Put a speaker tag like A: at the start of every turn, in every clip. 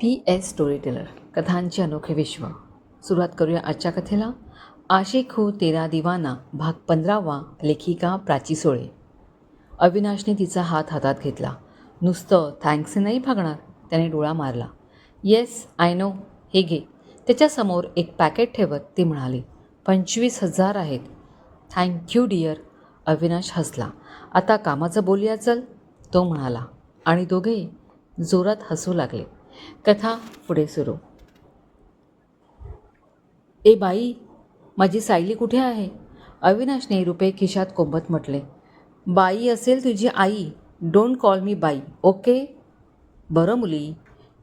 A: P S story teller कथांचे अनोखे विश्व. सुरुवात करूया आजच्या कथेला. आशिक हो तेरा दिवाना भाग पंधरावा लेखिका प्राची सोळे. अविनाशने तिचा हात हातात घेतला. नुसतं थँक्स नाही भागणार त्याने डोळा मारला. येस आय नो हे घे. त्याच्यासमोर एक पॅकेट ठेवत ती म्हणाली पंचवीस हजार आहेत. थँक्यू डिअर अविनाश हसला. आता कामाचं बोलूया चल. तो म्हणाला. आणि दोघे जोरात हसू लागले. कथा पुढे सुरू. ए बाई माझी सायली कुठे आहे? अविनाशने रुपये खिशात कोंबत म्हटले. बाई असेल तुझी आई. Don't call me by okay? बरं मुली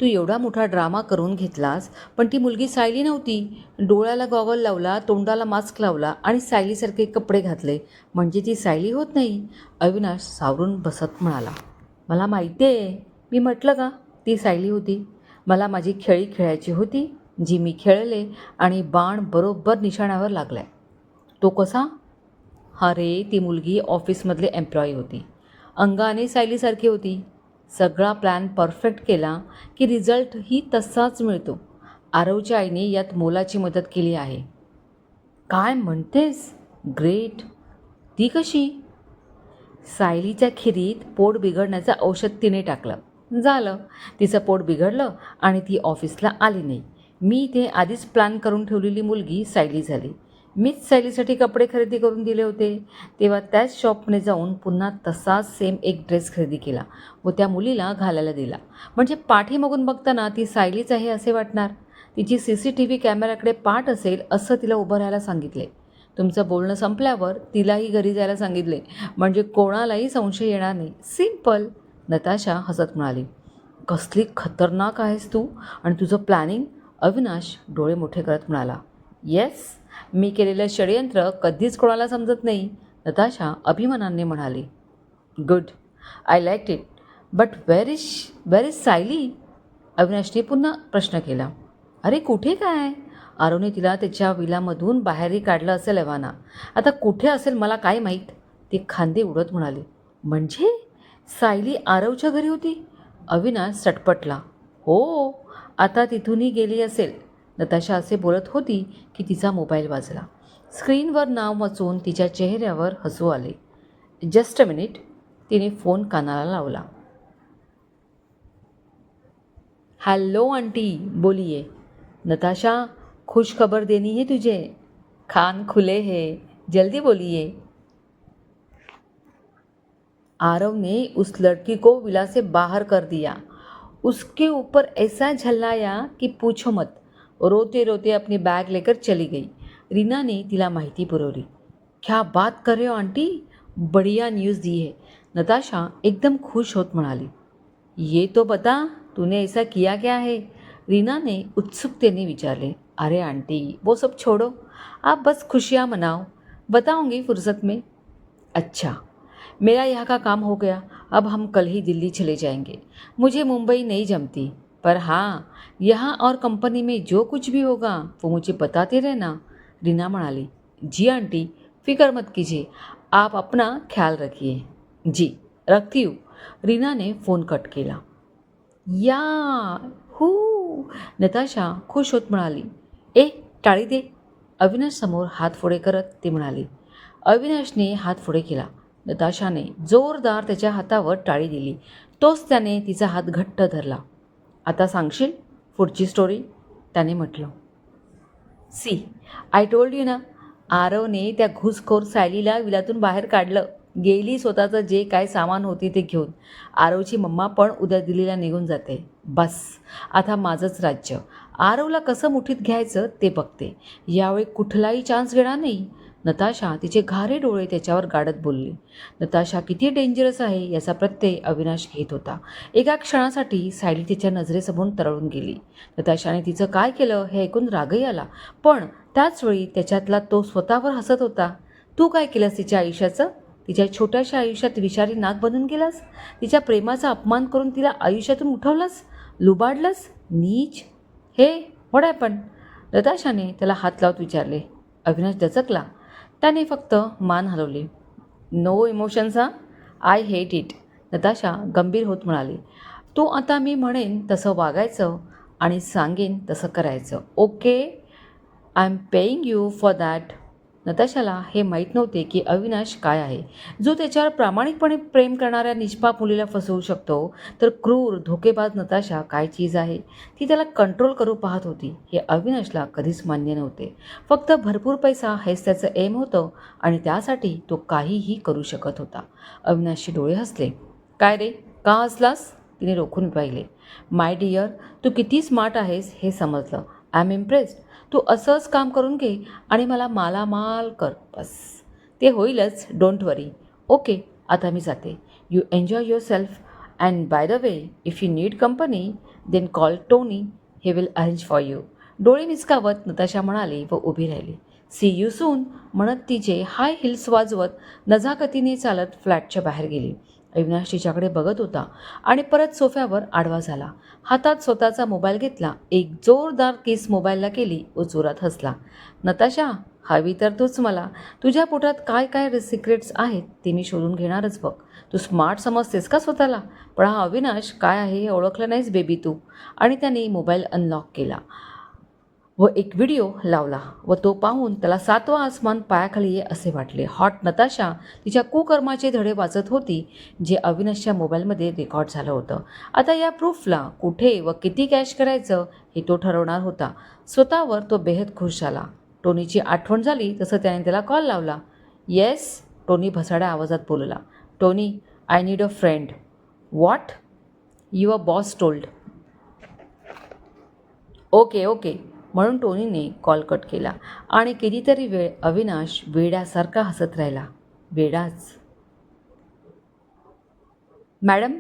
A: तू एवढा मोठा ड्रामा करून घेतलास पण ती मुलगी सायली नव्हती. डोळ्याला गॉगल लावला तोंडाला मास्क लावला आणि सायलीसारखे कपडे घातले. म्हणजे ती सायली होत नाही? अविनाश सावरून बसत म्हणाला. मला माहिती आहे मी म्हटलं का? ती सायली होती. मला माझी खेळी खेळायची होती जी मी खेळले आणि बाण बरोबर निशाण्यावर लागलाय. तो कसा? हा रे ती मुलगी ऑफिसमधले एम्प्लॉई होती. अंगाने सायलीसारखी होती. सगळा प्लॅन परफेक्ट केला की रिझल्टही तसाच मिळतो. आरवच्या आईने यात मोलाची मदत केली आहे. काय म्हणतेस? ग्रेट. ती कशी? सायलीच्या खिरीत पोट बिघडण्याचं औषध तिने टाकलं. झालं. तिचं पोट बिघडलं आणि ती ऑफिसला आली नाही. मी ते आधीच प्लॅन करून ठेवलेली मुलगी सायली झाली. मीच सायलीसाठी कपडे खरेदी करून दिले होते. तेव्हा त्याच शॉपने जाऊन पुन्हा तसाच सेम एक ड्रेस खरेदी केला व त्या मुलीला घालायला दिला. म्हणजे पाठीमागून बघताना ती सायलीच आहे असे वाटणार? तिची सी सी टी व्ही कॅमेऱ्याकडे पाठ असेल असं तिला उभं राहायला सांगितले. तुमचं बोलणं संपल्यावर तिलाही घरी जायला सांगितले. म्हणजे कोणालाही संशय येणार नाही. सिंपल नताशा हसत म्हणाली कसली खतरनाक आहेस तू आणि तुझं प्लॅनिंग? अविनाश डोळे मोठे करत म्हणाला येस मी केलेलं षडयंत्र कधीच कोणाला समजत नाही. नताशा अभिमानाने म्हणाली good I like it but where is where is Sayali? अविनाशने पुन्हा प्रश्न केला अरे कुठे काय? आरोने तिला त्याच्या विलामधून बाहेरही काढलं असेल एव्हाना आता कुठे असेल मला काय माहीत? ती खांदे उडत म्हणाली म्हणजे? सायली आरवच्या घरी होती? अविनाश सटपटला हो आता तिथूनही गेली असेल. नताशा असे बोलत होती की तिचा मोबाईल वाजला. स्क्रीनवर नाव वाचून तिच्या चेहऱ्यावर हसू आले. Just a minute. तिने फोन कानाला लावला. हॅलो आंटी बोलिये. नताशा खुश खबर देनी है तुझे. खान खुले है. जल्दी बोलिए आरव ने उस लड़की को विला से बाहर कर दिया। उसके ऊपर ऐसा झल्लाया कि पूछो मत। रोते रोते अपनी बैग लेकर चली गई। रीना ने तिला माहिती पुरवली क्या बात कर रहे हो, आंटी? बढ़िया न्यूज़ दी है। नताशा एकदम खुश होत म्हणाली ये तो बता, तूने ऐसा किया क्या है? रीना ने उत्सुकतेने विचारले अरे आंटी, वो सब छोड़ो। आप बस खुशियाँ मनाओ। बताऊँगी फुर्सत में। अच्छा मेरा यहाँ का काम हो गया। अब हम कल ही दिल्ली चले जाएंगे। मुझे मुंबई नहीं जमती। पर हाँ यहाँ और कंपनी में जो कुछ भी होगा वो मुझे बताते रहना। रीना म्हणाली जी आंटी फिक्र मत कीजिए। आप अपना ख्याल रखिए। जी रखती हूँ। रीना ने फोन कट केला। या हू नताशा खुश होत म्हणाली। ए टाळी दे। अविनाश समोर हात पुढे करत ती म्हणाली। अविनाशने हात पुढे केला। नताशाने जोरदार त्याच्या हातावर टाळी दिली. तोच त्याने तिचा हात घट्ट धरला. आता सांगशील? पुढची स्टोरी त्याने म्हटलं. सी. आय टोल्ड यू ना? आरवने त्या घुसखोर सायलीला विलातून बाहेर काढलं. गेली स्वतःचं जे काय सामान होती ते घेऊन. आरवची मम्मा पण उद्या दिल्लीला निघून जाते. बस. आता माझंच राज्य. आरवला कसं मुठीत घ्यायचं ते बघते. यावेळी कुठलाही चान्स घेणार नाही. नताशा तिचे घारे डोळे त्याच्यावर गाडत बोलली. नताशा किती डेंजरस आहे याचा प्रत्यय अविनाश घेत होता. एका क्षणासाठी सायली तिच्या नजरेसमोर तरळून गेली. नताशाने तिचं काय केलं हे ऐकून रागही आला. पण त्याचवेळी त्याच्यातला तो स्वतःवर हसत होता. तू काय केलंस तिच्या आयुष्याचं? तिच्या छोट्याशा आयुष्यात विषारी नाक बनून गेलास? तिच्या प्रेमाचा अपमान करून तिला आयुष्यातून उठवलंस? लुबाडलंस? नीच? हे वड पण. नताशाने त्याला हात लावत विचारले. अविनाश दचकला. त्याने फक्त मान हलवली. नो इमोशन्स हा आय हेट इट नताशा गंभीर होत म्हणाली. तू आता मी म्हणेन तसं वागायचं आणि सांगेन तसं करायचं. Okay I am paying you for that नताशाला हे माहीत नव्हते की अविनाश काय आहे. जो त्याच्यावर प्रामाणिकपणे प्रेम करणाऱ्या निष्पाप मुलीला फसवू शकतो तर क्रूर धोकेबाज नताशा काय चीज आहे? ती त्याला कंट्रोल करू पाहत होती. हे अविनाशला कधीच मान्य नव्हते. फक्त भरपूर पैसा हेच त्याचं एम होतं आणि त्यासाठी तो काहीही करू शकत होता. अविनाशचे डोळे हसले. काय रे? का हसलास? तिने रोखून पाहिले. माय डिअर तू किती स्मार्ट आहेस हे समजलं. आय एम इम्प्रेस्ड तू असंच काम करून घे आणि मला मालामाल कर. बस. ते होईलच. डोंट वरी ओके आता मी जाते. You enjoy yourself and by the way if you need company then call Tony he will arrange for you डोळे मिचकावत नताशा म्हणाली व उभी राहिली. सी यू सून म्हणत तिचे हाय हिल्स वाजवत नजाकतीने चालत फ्लॅटच्या बाहेर गेली. अविनाश तिच्याकडे बघत होता आणि परत सोफ्यावर आडवा झाला. हातात स्वतःचा मोबाईल घेतला. एक जोरदार केस मोबाईलला केली. व जोरात हसला. नताशा हवी तर तूच मला. तुझ्या पोटात काय काय सिक्रेट्स आहेत ते मी शोधून घेणारच बघ. तू स्मार्ट समजतेस का स्वतःला? पण हा अविनाश काय आहे हे ओळखलं नाहीस बेबी तू. आणि त्याने मोबाईल अनलॉक केला. व एक व्हिडिओ लावला व तो पाहून त्याला सातवा आसमान पायाखाली ये असे वाटले. हॉट नताशा तिच्या कुकर्माचे धडे वाचत होती जे अविनाशच्या मोबाईलमध्ये रेकॉर्ड झालं होतं. आता या प्रूफला कुठे व किती कॅश करायचं हे तो ठरवणार होता. स्वतःवर तो बेहद खुश झाला. टोनीची आठवण झाली तसं त्याने त्याला कॉल लावला. येस टोनी भसाड्या आवाजात बोलला. Tony I need a friend what your boss told okay okay म्हणून टोनीने कॉल कट केला आणि कितीतरी वेळ अविनाश वेड्यासारखा हसत राहिला. वेडाच मॅडम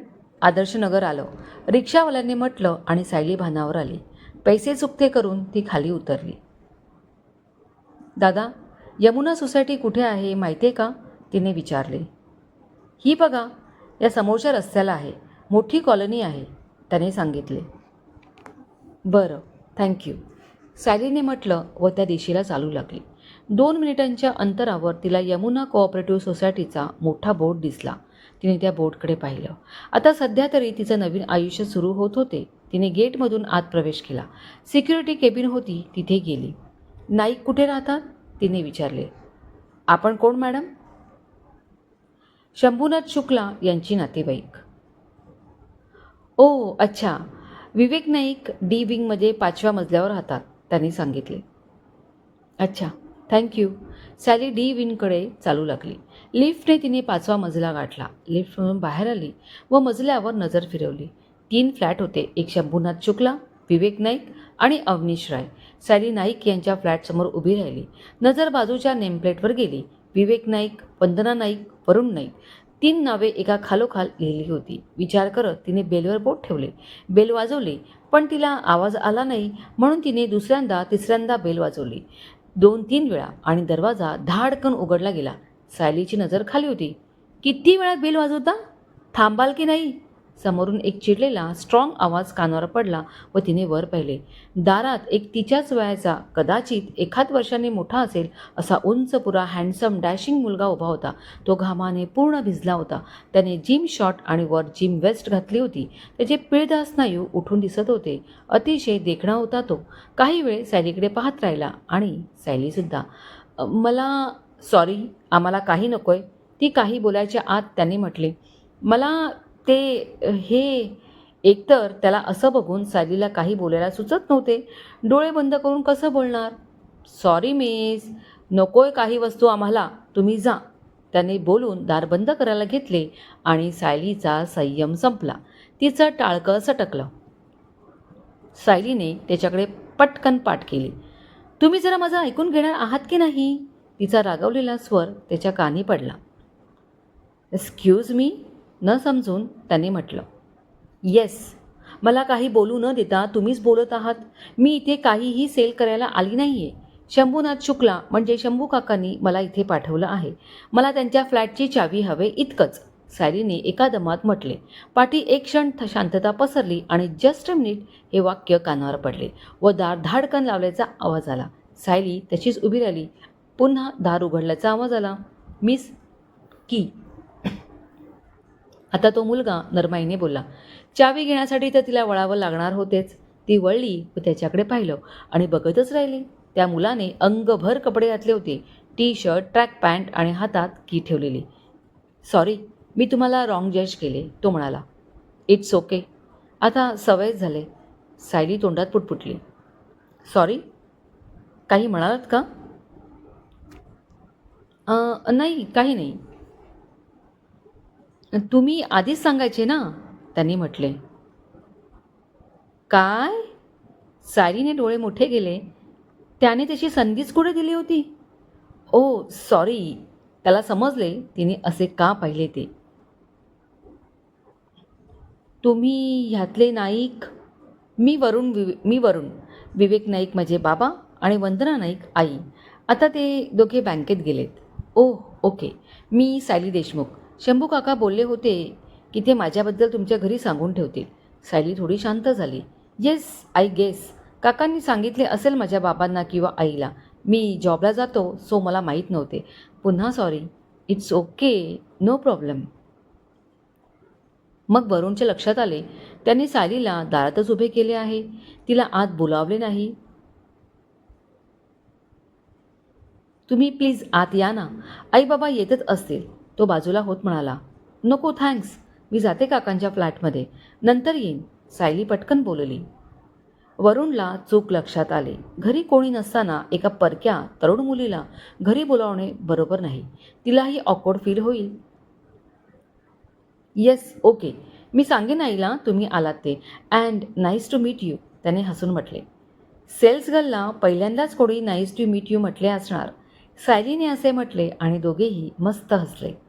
A: आदर्शनगर आलो. रिक्षावाल्यांनी म्हटलं आणि सायली भानावर आली. पैसे चुकते करून ती खाली उतरली. दादा यमुना सोसायटी कुठे आहे माहिती आहे का? तिने विचारले. ही बघा या समोरच्या रस्त्याला आहे. मोठी कॉलनी आहे त्याने सांगितले. बरं थँक्यू. सॅलीने म्हटलं व त्या दिशेला चालू लागली. दोन मिनिटांच्या अंतरावर तिला यमुना कोऑपरेटिव्ह सोसायटीचा मोठा बोर्ड दिसला. तिने त्या बोर्डकडे पाहिलं. आता सध्या तरी तिचं नवीन आयुष्य सुरू होत होते. तिने गेटमधून आत प्रवेश केला. सिक्युरिटी केबिन होती. तिथे गेली. नाईक कुठे राहतात? तिने विचारले. आपण कोण मॅडम? शंभूनाथ शुक्ला यांची नातेवाईक. ओ अच्छा. विवेक नाईक डी विंगमध्ये पाचव्या मजल्यावर राहतात. त्यांनी सांगितले. अच्छा थँक्यू सॅली डी विनकडे चालू लागली. लिफ्टने तिने पाचवा मजला गाठला. लिफ्टमधून बाहेर आली व मजल्यावर नजर फिरवली. तीन फ्लॅट होते. एक शंभूनाथ शुक्ला विवेक नाईक आणि अवनीश राय. सॅली नाईक यांच्या फ्लॅटसमोर उभी राहिली. नजर बाजूच्या नेमप्लेटवर गेली. विवेक नाईक वंदना नाईक वरुण नाईक. तीन नावे एका खालोखाल लिहिली होती. विचार करत तिने बेलवर बोट ठेवले. बेल वाजवले पण तिला आवाज आला नाही म्हणून तिने दुसऱ्यांदा तिसऱ्यांदा बेल वाजवली. दोन तीन वेळा आणि दरवाजा धाडकन उघडला गेला. सायलीची नजर खाली होती. किती वेळा बेल वाजवता? थांबाल की नाही? समोरून एक चिडलेला स्ट्रॉंग आवाज कानावर पडला व तिने वर पाहिले. दारात एक तिच्याच वयाचा कदाचित एखाद वर्षाने मोठा असेल असा उंच पुरा हँडसम डॅशिंग मुलगा उभा होता. तो घामाने पूर्ण भिजला होता. त्याने जिम शॉट आणि वर जिम वेस्ट घातली होती. त्याचे पिळदा स्नायू उठून दिसत होते. अतिशय देखणा होता तो. काही वेळ सायलीकडे पाहत राहिला आणि सायलीसुद्धा मला सॉरी आम्हाला काही नकोय. ती काही बोलायच्या आत त्याने म्हटले मला ते हे एकतर त्याला असं बघून सायलीला काही बोलायला सुचत नव्हते. डोळे बंद करून कसं बोलणार? सॉरी मिस नकोय काही वस्तू आम्हाला. तुम्ही जा. त्याने बोलून दार बंद करायला घेतले आणि सायलीचा संयम संपला. तिचं टाळकं सटकलं. सायलीने त्याच्याकडे पटकन पाठ केली. तुम्ही जरा माझं ऐकून घेणार आहात की नाही? तिचा रागवलेला स्वर त्याच्या कानी पडला. एक्सक्यूज मी न समजून त्याने म्हटलं येस मला काही बोलू न देता तुम्हीच बोलत आहात. मी इथे काहीही सेल करायला आली नाही आहे शंभूनाथ शुक्ला म्हणजे शंभू काकांनी मला इथे पाठवलं आहे. मला त्यांच्या फ्लॅटची चावी हवे इतकंच सायरीने एका दमात म्हटले. पाठी एक क्षण थ- शांतता पसरली आणि जस्ट मिनिट हे वाक्य कानावर पडले व दार धाडकन लावल्याचा आवाज आला. सायली तशीच उभी राहिली. पुन्हा दार उघडल्याचा आवाज आला. मिस की आता तो मुलगा नरमाईने बोलला चावी घेण्यासाठी तर तिला वळावं लागणार होतेच. ती वळली व त्याच्याकडे पाहिलं आणि बघतच राहिली. त्या मुलाने अंगभर कपडे घातले होते टी शर्ट ट्रॅक पॅन्ट आणि हातात की ठेवलेली. सॉरी मी तुम्हाला रॉंग जज केले तो म्हणाला. It's okay. आता सवयच झाले. सायली तोंडात पुटपुटली. सॉरी? काही म्हणालात का? नाही काही नाही. तुम्ही आधीच सांगायचे ना? त्यांनी म्हटले. काय? सायलीने डोळे मोठे गेले त्याने त्याची संधीच कुठे दिली होती? Oh sorry. त्याला समजले. तिने असे का पाहिले ते? तुम्ही ह्यातले नाईक मी वरुण विवे मी वरुण. विवेक नाईक माझे बाबा आणि वंदना नाईक आई. आता ते दोघे बँकेत गेलेत. Oh okay. मी सायली देशमुख. शंभू काका बोलले होते की ते माझ्याबद्दल तुमच्या घरी सांगून ठेवतील. सायली थोडी शांत झाली. येस आय गेस काकांनी सांगितले असेल माझ्या बाबांना किंवा आईला. मी जॉबला जातो सो मला माहीत नव्हते. पुन्हा sorry it's okay no problem मग वरुणच्या लक्षात आले. त्यांनी सायलीला दारातच उभे केले आहे. तिला आत बोलावले नाही. तुम्ही प्लीज आत या ना. आई बाबा येतच असतील. तो बाजूला होत म्हणाला नको थँक्स. मी जाते काकांच्या फ्लॅटमध्ये. नंतर येईन. सायली पटकन बोलली. वरुणला चूक लक्षात आले. घरी कोणी नसताना एका परक्या तरुण मुलीला घरी बोलावणे बरोबर नाही. तिलाही ऑकवर्ड फील होईल. येस ओके मी सांगेन आईला तुम्ही आलात ते. And nice to meet you त्याने हसून म्हटले. सेल्स गर्लला पहिल्यांदाच कोणी नाईस टू मीट यू म्हटले असणार. सायलीने असे म्हटले आणि दोघेही मस्त हसले.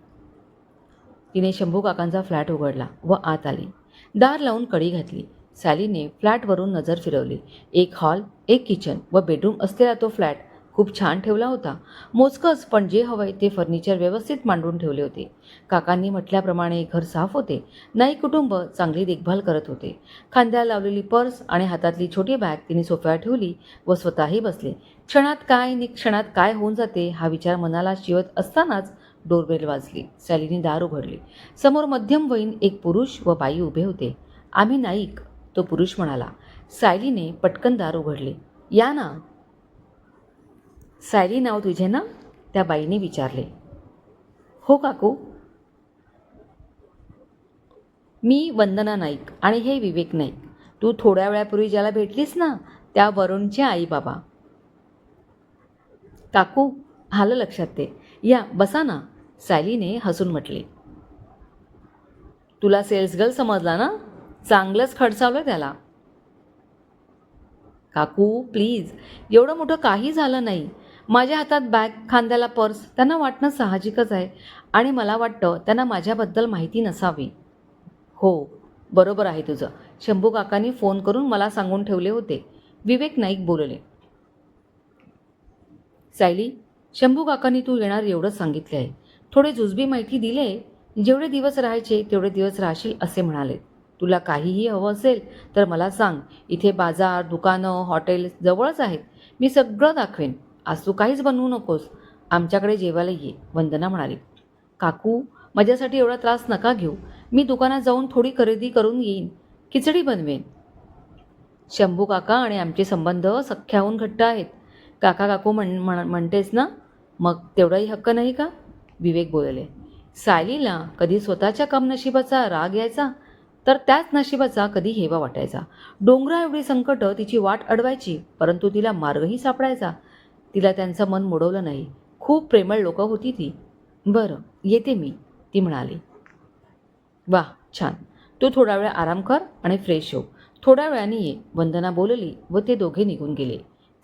A: तिने शंभू काकांचा फ्लॅट उघडला व आत आली. दार लावून कडी घातली. सॅलीने फ्लॅटवरून नजर फिरवली. एक हॉल एक किचन व बेडरूम असलेला तो फ्लॅट खूप छान ठेवला होता. मोजकंच पण जे हवंय ते फर्निचर व्यवस्थित मांडून ठेवले होते. काकांनी म्हटल्याप्रमाणे घर साफ होते. नाही कुटुंब चांगली देखभाल करत होते. खांद्याला लावलेली पर्स आणि हातातली छोटी बॅग तिने सोफ्यावर ठेवली व स्वतःही बसले. क्षणात काय नि क्षणात काय होऊन जाते हा विचार मनाला शिवत असतानाच डोरबेल वाजली. सॅलीने दार उघडले. समोर मध्यमवयीन एक पुरुष व बाई उभे होते. आम्ही नाईक तो पुरुष म्हणाला. सायलीने पटकन दार उघडले. या ना. सायली नाव तुझे ना? त्या बाईने विचारले. हो काकू. मी वंदना नाईक आणि हे विवेक नाईक. तू थोड्या वेळापूर्वी ज्याला भेटलीस ना त्या वरुणचे आई बाबा काकू आलं लक्षात ते. या बसा ना. सायलीने हसून म्हटले. तुला सेल्स गर्ल समजला ना? चांगलंच खडसावलं त्याला. काकू प्लीज एवढं मोठं काही झालं नाही. माझ्या हातात बॅग खांद्याला पर्स त्यांना वाटणं साहजिकच आहे आणि मला वाटतं त्यांना माझ्याबद्दल माहिती नसावी. हो बरोबर आहे तुझं. शंभू काकांनी फोन करून मला सांगून ठेवले होते. विवेक नाईक बोलले. सायली शंभू काकांनी तू येणार एवढंच सांगितले आहे थोडे जुजबी माहिती दिले जेवढे दिवस राहायचे तेवढे दिवस राहशील असे म्हणाले. तुला काहीही हवं असेल तर मला सांग इथे बाजार दुकानं हॉटेल जवळच आहेत. मी सगळं दाखवेन. आज तू काहीच बनवू नकोस. आमच्याकडे जेवायला ये वंदना म्हणाली. काकू माझ्यासाठी एवढा त्रास नका घेऊ. मी दुकानात जाऊन थोडी खरेदी करून येईन. खिचडी बनवेन. शंभू काका आणि आमचे संबंध सख्याहून घट्ट आहेत. काका काकू म्हण म्हण म्हणतेस ना? मग तेवढाही हक्क नाही का? विवेक बोलले सायलीला कधी स्वतःच्या कमनशिबाचा राग यायचा? तर त्याच नशिबाचा कधी हेवा वाटायचा? डोंगरा एवढी संकटं तिची वाट अडवायची परंतु तिला मार्गही सापडायचा. तिला त्यांचं मन मोडवलं नाही. खूप प्रेमळ लोकं होती ती. बरं येते मी ती म्हणाली. वा छान. तू थोडा वेळ आराम कर आणि फ्रेश हो. थोड्या वेळाने ये. वंदना बोलली व ते दोघे निघून गेले.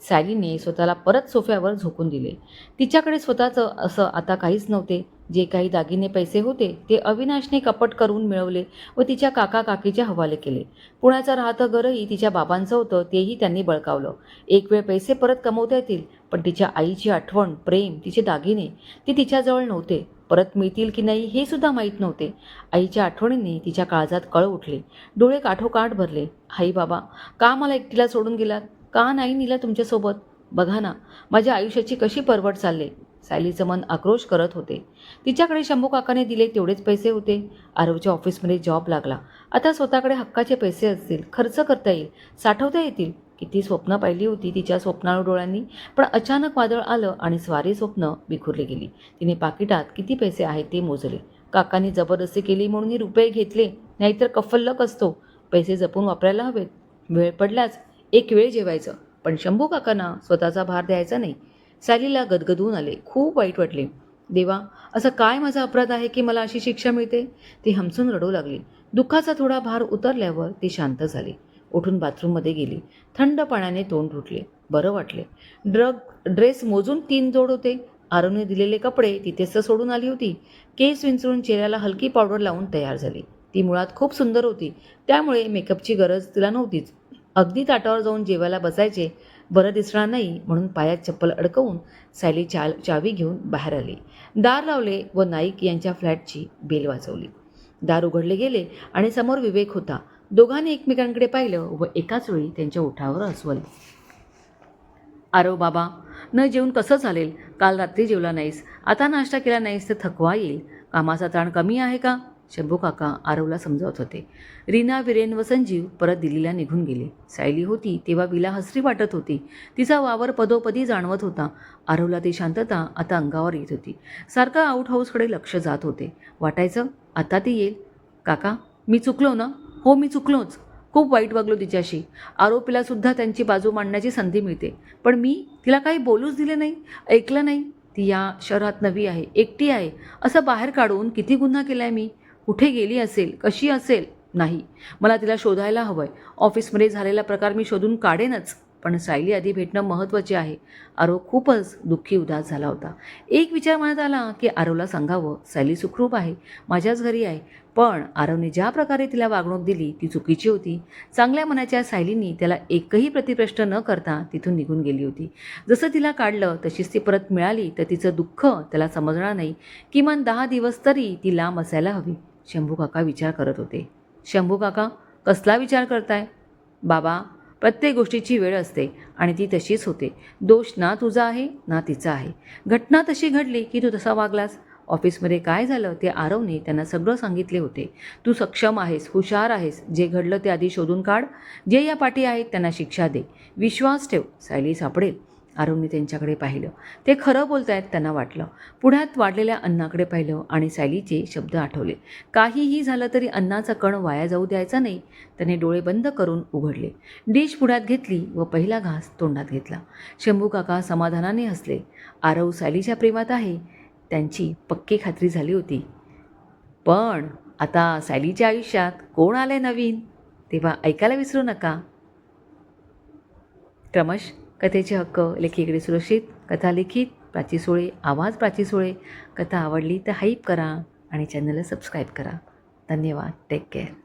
A: सॅलीने स्वतःला परत सोफ्यावर झोकून दिले. तिच्याकडे स्वतःचं असं आता काहीच नव्हते. जे काही दागिने पैसे होते ते अविनाशने कपट करून मिळवले व तिच्या काका काकीच्या हवाले केले. पुण्याचं राहतं घरही तिच्या बाबांचं होतं तेही त्यांनी बळकावलं. एक वेळ पैसे परत कमवता येतील पण तिच्या आईची आठवण प्रेम तिचे दागिने ते तिच्याजवळ नव्हते. परत मिळतील की नाही हे सुद्धा माहीत नव्हते. आईच्या आठवणींनी तिच्या काळजात कळ उठले. डोळे काठोकाठ भरले. आई बाबा का मला एकटीला सोडून गेलात? का नाही नीला तुमच्यासोबत? बघा ना माझ्या आयुष्याची कशी परवड चालले? सायलीचं मन आक्रोश करत होते. तिच्याकडे शंभू काकाने दिले तेवढेच पैसे होते. आरवच्या ऑफिसमध्ये जॉब लागला. आता स्वतःकडे हक्काचे पैसे असतील खर्च करता येईल साठवता येतील. किती स्वप्न पाहिली होती तिच्या स्वप्नाळू डोळ्यांनी पण अचानक वादळ आलं आणि स्वारी स्वप्न विखुरली गेली. तिने पाकिटात किती पैसे आहेत ते मोजले. काकांनी जबरदस्ती केली म्हणून ही रुपये घेतले नाहीतर कफल्लक असतो. पैसे जपून वापरायला हवेत. वेळ पडल्याच एक वेळ जेवायचं. पण शंभू काकांना स्वतःचा भार द्यायचा नाही. सॅलीला गदगदून आले. खूप वाईट वाटले. देवा असं काय माझा अपराध आहे की मला अशी शिक्षा मिळते? ती हमसून रडू लागली. दुःखाचा थोडा भार उतरल्यावर ती शांत झाली. उठून बाथरूममध्ये गेली. थंड पाण्याने तोंड धुटले बरं वाटले. ड्रग ड्रेस मोजून तीन जोड होते. आरवने दिलेले कपडे तिथेच तर सोडून आली होती. केस विंचरून चेहऱ्याला हलकी पावडर लावून तयार झाली. ती मुळात खूप सुंदर होती. त्यामुळे मेकअपची गरज तिला नव्हतीच. अगदी ताटावर जाऊन जेवायला बसायचे. बरं दिसणार नाही म्हणून पायात चप्पल अडकवून सायली चा चावी घेऊन बाहेर आली. दार लावले व नाईक यांच्या फ्लॅटची बेल वाजवली. दार उघडले गेले आणि समोर विवेक होता. दोघांनी एकमेकांकडे पाहिलं व एकाच वेळी त्यांच्या ओठावर हसवलं. अरो बाबा न जेवून कसं चालेल? काल रात्री जेवला नाहीस. आता नाश्ता केला नाहीस तर थकवा येईल. कामाचा ताण कमी आहे का? शंभू काका आरवला समजावत होते. रीना विरेन व संजीव परत दिल्लीला निघून गेले. सायली होती तेव्हा विला हसरी वाटत होती. तिचा वावर पदोपदी जाणवत होता. आरवला ती शांतता आता अंगावर येत होती. सारखा आउट हाऊसकडे लक्ष जात होते. वाटायचं आता ती येईल? काका मी चुकलो ना? हो मी चुकलोच. खूप वाईट वागलो तिच्याशी. आरोपीलासुद्धा त्यांची बाजू मांडण्याची संधी मिळते. पण मी तिला काही बोलूच दिले नाही ऐकलं नाही. ती या शहरात नवी आहे एकटी आहे. असं बाहेर काढून किती गुन्हा केला आहे मी? कुठे गेली असेल कशी असेल? नाही. मला तिला शोधायला हवं आहे ऑफिसमध्ये झालेला प्रकार मी शोधून काढेनच. पण सायली आधी भेटणं महत्त्वाचे आहे. आरव खूपच दुःखी उदास झाला होता. एक विचार मनात आला की आरवला सांगावं सायली सुखरूप आहे माझ्याच घरी आहे. पण आरवने ज्या प्रकारे तिला वागणूक दिली ती चुकीची होती. चांगल्या मनाच्या सायलीनी त्याला एकही प्रतिप्रश्न न करता तिथून निघून गेली होती. जसं तिला काढलं तशीच ती परत मिळाली तर तिचं दुःख त्याला समजणार नाही. किमान दहा दिवस तरी ती लांब असायला हवी. शंभू काका विचार करत होते. शंभू काका कसला विचार करताय? बाबा प्रत्येक गोष्टीची वेळ असते आणि ती तशीच होते. दोष ना तुझा आहे ना तिचा आहे. घटना तशी घडली की तू तसा वागलास. ऑफिसमध्ये काय झालं ते आरवने त्यांना सगळं सांगितले होते. तू सक्षम आहेस हुशार आहेस. जे घडलं ते आधी शोधून काढ. जे या पाठी आहेत त्यांना शिक्षा दे. विश्वास ठेव. सायली सापडेल. आरवने त्यांच्याकडे पाहिलं. ते खरं बोलत आहेत त्यांना वाटलं. पुढ्यात वाढलेल्या अन्नाकडे पाहिलं आणि सायलीचे शब्द आठवले. काहीही झालं तरी अन्नाचा कण वाया जाऊ द्यायचा नाही. त्याने डोळे बंद करून उघडले. डिश पुढ्यात घेतली व पहिला घास तोंडात घेतला. शंभू काका समाधानाने हसले. आरव सायलीच्या प्रेमात आहे. त्यांची पक्की खात्री झाली होती. पण आता सायलीच्या आयुष्यात कोण आले नवीन? तेव्हा ऐकायला विसरू नका. क्रमश कथेचे हक्क लेखीकडे सुरक्षित कथा लिखित प्राची सोळे आवाज प्राची सोळे. कथा आवडली तर हाईप करा आणि चॅनलला सबस्क्राईब करा. धन्यवाद. Take care